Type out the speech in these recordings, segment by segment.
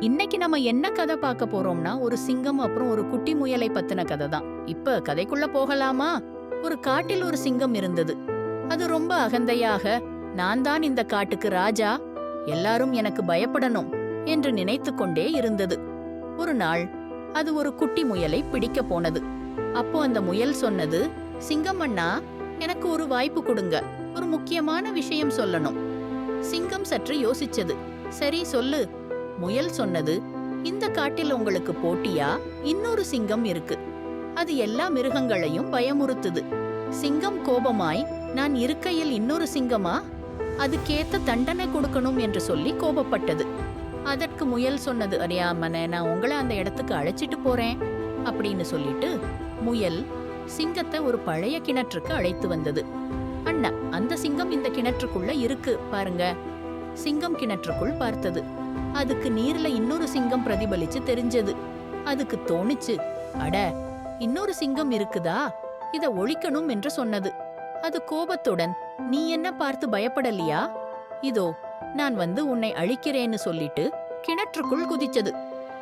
இன்னைக்கு நம்ம என்ன கதை பார்க்க போறோம்னா ஒரு சிங்கம் அப்புறம் ஒரு குட்டி முயலை பத்தின கதை தான். இப்ப கதைக்குள்ள போகலாமா? ஒரு காட்டில் ஒரு சிங்கம் இருந்தது. அது ரொம்ப அகந்தையாக நான் தான் இந்த காட்டுக்கு ராஜா எல்லாரும் எனக்கு பயப்படணும் என்று நினைத்து கொண்டே இருந்தது. ஒரு நாள் அது ஒரு குட்டி முயலை பிடிக்க போனது. அப்போ அந்த முயல் சொன்னது சிங்கம் அண்ணா எனக்கு ஒரு வாய்ப்பு கொடுங்க. ஒரு முக்கியமான விஷயம் சொல்லணும். சிங்கம் சற்று யோசிச்சது. சரி சொல்லு. முயல் சொன்னது இந்த காட்டில் உங்களுக்கு போட்டியா? இன்னொரு சிங்கம் இருக்கு. அது எல்லா மிருகங்களையும் பயமுறுத்துது. சிங்கம் கோபமாய் நான் இருக்கையில் இன்னொரு சிங்கமா? அதுக்கேத்த தண்டனை கொடுக்கணும் என்று சொல்லி கோபப்பட்டது. அதற்கு முயல் சொன்னது அறியாமனே நான் உங்களை அந்த இடத்துக்கு அழைச்சிட்டு போறேன் அப்படின்னு சொல்லிட்டு முயல் சிங்கத்தை ஒரு பழைய கிணற்றுக்கு அழைத்து வந்தது. அண்ணா அந்த சிங்கம் இந்த கிணற்றுக்குள்ள இருக்கு பாருங்க. சிங்கம் கிணற்றுக்குள் பார்த்தது. அதுக்கு நீர்ல இன்னொரு சிங்கம் பிரதிபலிச்சு தெரிஞ்சது. அதுக்கு தோணுச்சு அட இன்னொரு சிங்கம் இருக்குதா? இத ஒழிக்கணும் என்று சொன்னது. அது கோபத்துடன் நீ என்ன பார்த்து பயப்படலையா? இதோ நான் வந்து உன்னை அழிக்கிறேன்னு சொல்லிட்டு கிணற்றுக்குள் குதிச்சது.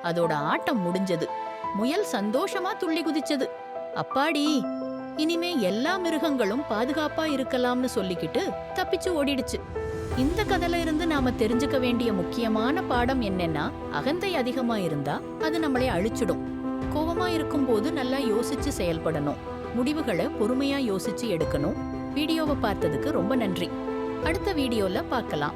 அதோட ஆட்டம் முடிஞ்சது. முயல் சந்தோஷமா துள்ளி குதிச்சது. அப்பாடி இனிமே எல்லா மிருகங்களும் பாதுகாப்பா இருக்கலாம்னு சொல்லிக்கிட்டு தப்பிச்சு ஓடிடுச்சு. இந்த கதையில இருந்து நாம தெரிஞ்சுக்க வேண்டிய முக்கியமான பாடம் என்னன்னா அகந்தை அதிகமா இருந்தா அது நம்மளை அழிச்சிடும். கோபமா இருக்கும் போது நல்லா யோசிச்சு செயல்படணும். முடிவுகளை பொறுமையா யோசிச்சு எடுக்கணும். வீடியோவை பார்த்ததுக்கு ரொம்ப நன்றி. அடுத்த வீடியோல பார்க்கலாம்.